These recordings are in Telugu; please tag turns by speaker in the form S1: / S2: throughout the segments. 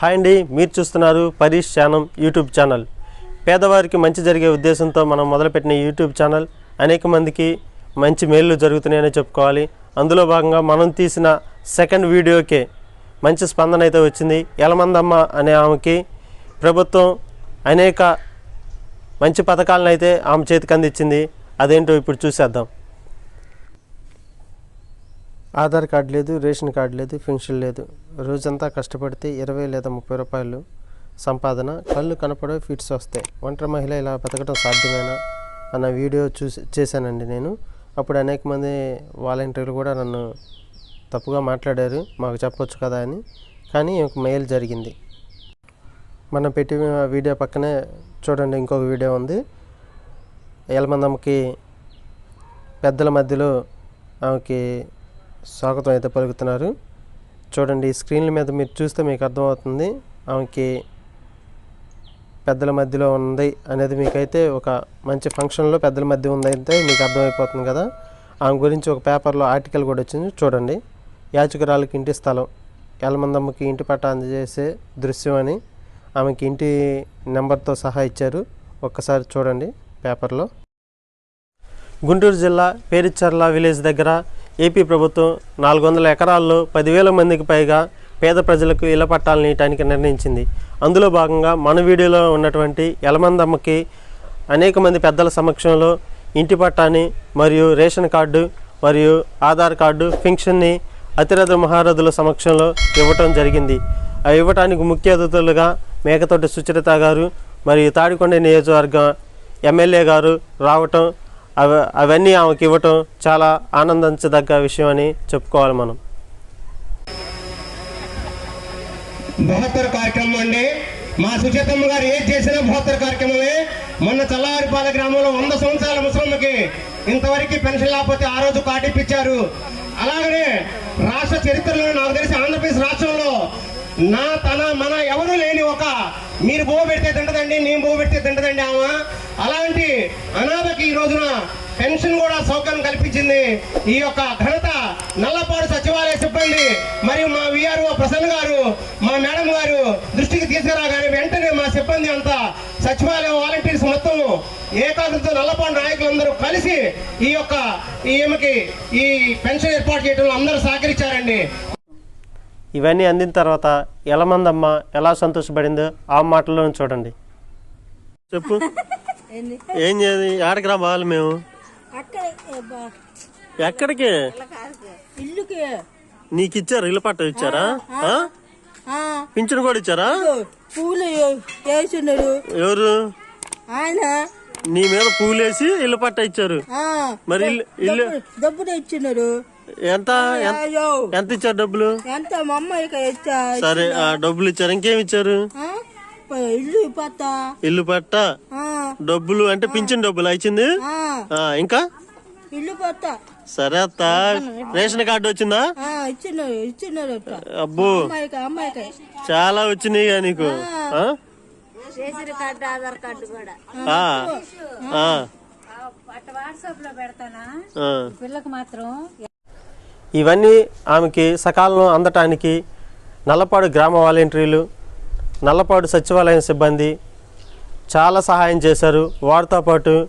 S1: హాయ్ అండి మీరు చూస్తున్నారు పరీష్ ఛానం యూట్యూబ్ ఛానల్. పేదవారికి మంచి జరిగే ఉద్దేశంతో మనం మొదలుపెట్టిన యూట్యూబ్ ఛానల్. అనేక మందికి మంచి మేళ్ళు జరుగుతున్నాయని చెప్పుకోవాలి. అందులో భాగంగా మనం తీసిన సెకండ్ వీడియోకే మంచి స్పందన అయితే వచ్చింది. ఎలమందమ్మ అనే ఆమెకి ప్రభుత్వం అనేక మంచి పథకాలను అయితే ఆమె చేతికి అందించింది. అదేంటో ఇప్పుడు చూసేద్దాం. ఆధార్ కార్డు లేదు రేషన్ కార్డు లేదు పెన్షన్ లేదు. రోజంతా కష్టపడితే ఇరవై లేదా ముప్పై రూపాయలు సంపాదన. కళ్ళు కనపడే ఫిట్స్ వస్తాయి. ఒంటరి మహిళ ఇలా బతకడం సాధ్యమేనా అన్న వీడియో చూసి చేశానండి నేను. అప్పుడు అనేక మంది వాలంటీర్లు కూడా నన్ను తప్పుగా మాట్లాడారు. మాకు చెప్పొచ్చు కదా అని. కానీ ఒక మెయిల్ జరిగింది. మనం పెట్టిన వీడియో పక్కనే చూడండి ఇంకొక వీడియో ఉంది. ఎలమందమ్మకి పెద్దల మధ్యలో ఆమెకి స్వాగతం అయితే పలుకుతున్నారు. చూడండి ఈ స్క్రీన్ల మీద మీరు చూస్తే మీకు అర్థమవుతుంది ఆమెకి పెద్దల మధ్యలో ఉంది అనేది మీకైతే ఒక మంచి ఫంక్షన్లో పెద్దల మధ్య ఉంది అయితే మీకు అర్థమైపోతుంది కదా. ఆమె గురించి ఒక పేపర్లో ఆర్టికల్ కూడా వచ్చింది. చూడండి యాచకురాలకి ఇంటి స్థలం ఎలమందమ్మకి ఇంటి పట్ట అందజేసే దృశ్యం అని ఆమెకి ఇంటి నెంబర్తో సహా ఇచ్చారు. ఒక్కసారి చూడండి పేపర్లో. గుంటూరు జిల్లా పేరిచర్ల విలేజ్ దగ్గర ఏపీ ప్రభుత్వం నాలుగు వందల ఎకరాల్లో పదివేల మందికి పైగా పేద ప్రజలకు ఇళ్ళ పట్టాలను ఇయటానికి నిర్ణయించింది. అందులో భాగంగా మన వీడియోలో ఉన్నటువంటి ఎలమందమ్మకి అనేక మంది పెద్దల సమక్షంలో ఇంటి పట్టాని మరియు రేషన్ కార్డు మరియు ఆధార్ కార్డు పెన్షన్ని అతిరథ మహారథుల సమక్షంలో ఇవ్వటం జరిగింది. అవి ఇవ్వటానికి ముఖ్య అతిథులుగా మేకతోటి సుచరిత గారు మరియు తాడికొండ నియోజకవర్గం ఎమ్మెల్యే గారు రావటం అవ అవన్నీ ఆమెకి ఇవ్వటం చాలా ఆనందించదగ్గ విషయం అని చెప్పుకోవాలి మనం.
S2: బహత్తర కార్యక్రమం అండి. మా సుచేతమ్మ గారు ఏది చేసినా బహత్తర కార్యక్రమమే. మొన్న చల్లవారిపాల గ్రామంలో వంద సంవత్సరాల ముసలమ్మకి ఇంతవరకు పెన్షన్ లేకపోతే ఆ రోజు కాటిప్పించారు అలాగనే రాష్ట్ర చరిత్రలో నాకు తెలిసి ఆంధ్రప్రదేశ్ రాష్ట్రంలో నా తన మన ఎవరు లేని ఒక. మీరు బో పెడితే తింటదండి నేను బో పెడితే తింటదండి ఆమె. అలాంటి అనాథకి ఈ రోజున పెన్షన్ కూడా సౌకర్యం కల్పించింది ఈ యొక్క ఘనత నల్లపాడు సచివాలయ సిబ్బంది. మరియు మా విఆర్ఓ ప్రసన్న గారు మా మేడం గారు దృష్టికి తీసుకురాగానే వెంటనే మా సిబ్బంది అంతా సచివాలయం వాలంటీర్స్ మొత్తం ఏకాగ్రతతో నల్లపాడు నాయకులందరూ కలిసి ఈ యొక్క ఈమెకి ఈ పెన్షన్ ఏర్పాటు చేయడంలో అందరూ సహకరించారండి.
S1: ఇవన్నీ అందిన తర్వాత ఎలమందమ్మ ఎలా సంతోషపడిందో ఆ మాటల్లో చూడండి. చెప్పు. ఏం చేయాలి ఆడకి రా బావాలి మేము. ఎక్కడికి? నీకు ఇచ్చారు ఇల్లు పట్ట ఇచ్చారా? పింఛను కూడా ఇచ్చారా?
S3: పూలు
S1: ఎవరు?
S3: ఆయన.
S1: నీ మీద పూలేసి ఇల్లు పట్ట ఇచ్చారు. మరి ఇల్లు ఇల్లు
S3: డబ్బు- డబ్బులు ఇచ్చినాడు
S1: ఎంత? ఎంత- ఇచ్చారు డబ్బులు?
S3: ఎంత? మా
S1: సరే ఆ డబ్బులు ఇచ్చారు. ఇంకేం ఇచ్చారు?
S3: ఇల్లు పత్త
S1: ఇల్లు పట్ట? డబ్బులు అంటే పింఛన్ డబ్బులు ఇచ్చింది ఇంకా?
S3: ఇల్లు పత్త
S1: సరే అత్త రేషన్ కార్డు వచ్చిందా?
S3: అట్ట.
S1: అబ్బో. చాలా వచ్చినాయిగా నీకు?
S4: రేషన్ కార్డు ఆధార్ కార్డు కూడా.
S1: ఆ, ఆ,
S4: అట్ట వాట్సాప్లో పెడతానా?
S1: ఆ.
S4: పిల్లకి మాత్రం
S1: ఇవన్నీ ఆమెకి సకాలంలో అందటానికి నల్లపాడు గ్రామ వాలంటీర్లు నల్లపాడు సచివాలయం సిబ్బంది చాలా సహాయం చేశారు. వారితో పాటు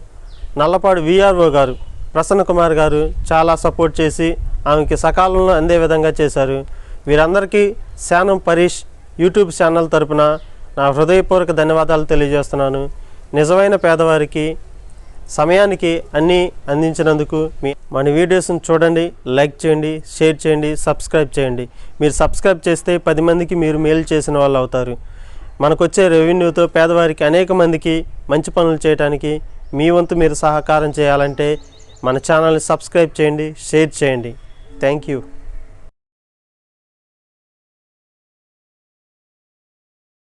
S1: నల్లపాడు విఆర్ఓ గారు ప్రసన్న కుమార్ గారు చాలా సపోర్ట్ చేసి ఆమెకి సకాలంలో అందే విధంగా చేశారు. వీరందరికీ శానం పరీష్ యూట్యూబ్ ఛానల్ తరపున నా హృదయపూర్వక ధన్యవాదాలు తెలియజేస్తున్నాను. నిజమైన పేదవారికి సమయానికి అన్నీ అందించినందుకు మీ మన వీడియోస్ని చూడండి లైక్ చేయండి షేర్ చేయండి సబ్స్క్రైబ్ చేయండి. మీరు సబ్స్క్రైబ్ చేస్తే పది మందికి మీరు మేలు చేసిన వాళ్ళు అవుతారు. మనకొచ్చే రెవెన్యూతో పేదవారికి అనేక మందికి మంచి పనులు చేయడానికి మీ వంతు మీరు సహకారం చేయాలంటే మన ఛానల్ని సబ్స్క్రైబ్ చేయండి షేర్ చేయండి. Thank you.